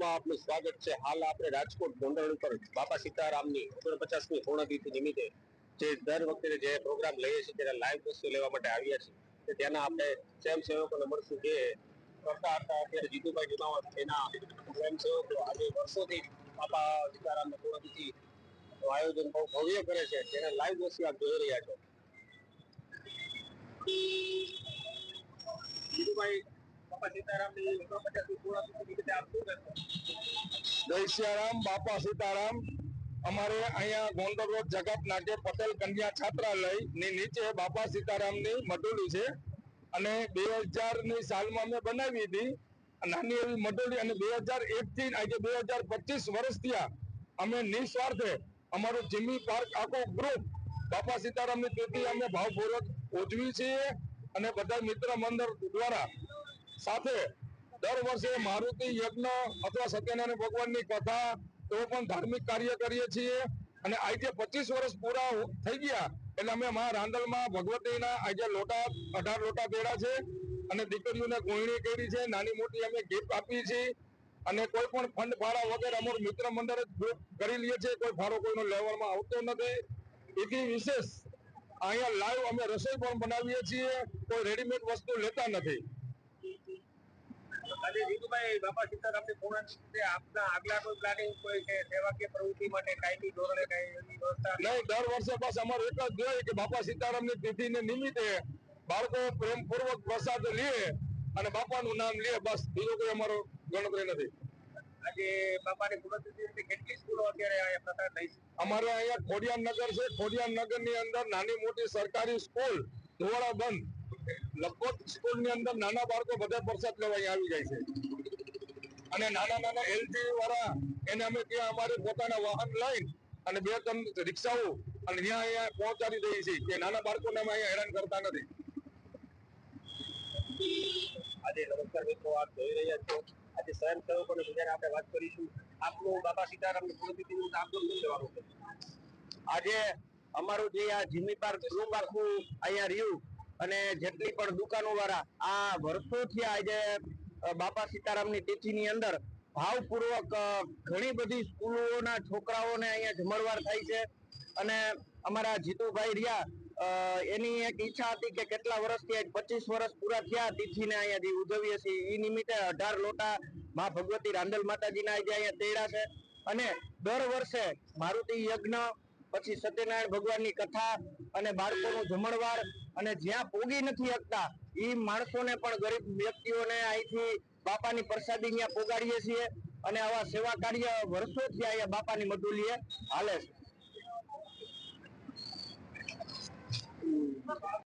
માં આપનું સ્વાગત છે. હાલ આપણે રાજકોટ ગોંડલ ઉપર બાપા સીતારામની ઓગણપચાસમી પૂર્ણતિથિ નિમિત્તે જે દર વખતે જે પ્રોગ્રામ લઈએ છીએ ત્યારે લાઈવ દ્રશ્યો લેવા માટે આવ્યા છીએ. ત્યાંના આપણે સ્વયંસેવકોને મળશું જે કરતા હતા અત્યારે જીતુભાઈ જુનાવત એના સ્વયંસેવકો આજે વર્ષોથી બાપા સીતારામની પૂર્ણતિથિ આયોજન બહુ ભવ્ય કરે છે. તેના લાઈવ દ્રશ્યો આપ જોઈ રહ્યા છો. જીતુભાઈ જય સિયારામ, બાપા સીતારામ. અમારે અહીંયા ગોંડલ રોડ જગત નાટ્ય પટેલ કન્યા છાત્રાલયની નીચે બાપા સીતારામની મટોલી છે. અને બે હજારની સાલમાં અમે બનાવી હતી. નાની એવી મટોલી અને બે હજાર એક થી આજે બે હજાર પચીસ વર્ષ થયા અમે નિસ્વાર્થે અમારું જીમી પાર્ક આખો ગ્રુપ બાપા સીતારામની ની અમે ભાવપૂર્વક ઉજવી છીએ. અને બધા મિત્ર મંડળ દ્વારા સાથે દર વર્ષે મારુતિ યજ્ઞ અથવા સત્યનારાયણ ભગવાનની કથા, એવો પણ ધાર્મિક કાર્ય કરીએ છીએ. અને આજે પચીસ વર્ષ પૂરા થઈ ગયા, એટલે અમે મા રાંદલમાં ભગવતીના આજે લોટા, અઢાર લોટા બેડા છે. અને દીકરીઓને ગોહિણી કરી છે, નાની મોટી અમે ગિફ્ટ આપી છીએ. અને કોઈ પણ ફંડ ફાળા વગેરે અમારું મિત્ર મંડળ જ કરી લઈએ છીએ કોઈ ફાળો કોઈનો લેવામાં આવતો નથી. એથી વિશેષ, અહીંયા લાઈવ અમે રસોઈ પણ બનાવીએ છીએ, કોઈ રેડીમેડ વસ્તુ લેતા નથી. આજે જીતુભાઈ બાપા સીતારામની પૂર્ણતિથિ આપના આગલા કોઈ પ્લાનિંગ કોઈ છે? સેવાકીય પ્રવૃત્તિ માટે કાયમી ધોરણે કઈ વ્યવસ્થા નહીં દર વર્ષે બસ અમારું એક જ જોઈએ કે બાપા સીતારામની તિથિને નિમિત્તે બાળકો પ્રેમપૂર્વક પ્રસાદ લે અને બાપાનું નામ લે. બસ બીજો કોઈ અમારો ગણતરી નથી. આજે બાપાની પૂર્ણતિથિ કેટલી સ્કૂલો અત્યારે અહીંયા પ્રસાર થઈ છે? અમારે અહીંયા ખોડિયાર નગર છે. ખોડિયાર નગરની અંદર નાની મોટી સરકારી સ્કૂલ ધોવાડા બંધ. લગભગ સ્કૂલની અંદર નાના બાળકો બધા પ્રસાદ લેવા આવી જાય છે. અને નાના નાના એલજી વાળા એને અમે ત્યાં અમારે પોતાના વાહન લઈ અને બે ત્રણ રિક્ષાઓ અને ત્યાં અહીંયા પહોંચાડી દઈએ છીએ કે નાના બાળકોને અમે અહીંયા હેરાન કરતા નથી. આજે નમસ્કાર મિત્રો આપ જોઈ રહ્યા છો. આજે સ્વયંસેવકોને બીજાને આપણે વાત કરીશું આપનું બાબા સીતારામની પૂર્ણતિથિ નિમિત્તે આપનું શું લેવાનું આજે અમારું જે આ જીમી પાર્ક ગ્રુપ આખું અહીંયા રહ્યું અને જેટલી પણ દુકાનો વાળા આ વર્ષોથી આજે બાપા સીતારામની તિથિની અંદર ભાવપૂર્વક ઘણી બધી સ્કૂલોના છોકરાઓને અહીંયા જમણવાર થાય છે. અને અમારા જીતુભાઈ રહ્યા એની એક ઈચ્છા હતી કે કેટલા વર્ષથી પચીસ વર્ષ પૂરા થયા તિથિને અહીંયા જે ઉજવીએ છીએ એ નિમિત્તે અઢાર લોટા મા ભગવતી રાંદલ માતાજીના આજે અહીંયા તેડા છે. અને દર વર્ષે મારુતિ યજ્ઞ, પછી સત્યનારાયણ ભગવાનની કથા અને બાળકોનું જમણવાર અને જ્યાં પોગી નથી શકતા એ માણસોને પણ ગરીબ વ્યક્તિઓને અહીંથી બાપાની પ્રસાદી અહીંયા પોગાડીએ છીએ અને આવા સેવા કાર્ય વર્ષોથી અહીંયા બાપાની મધુલીએ હાલે છે.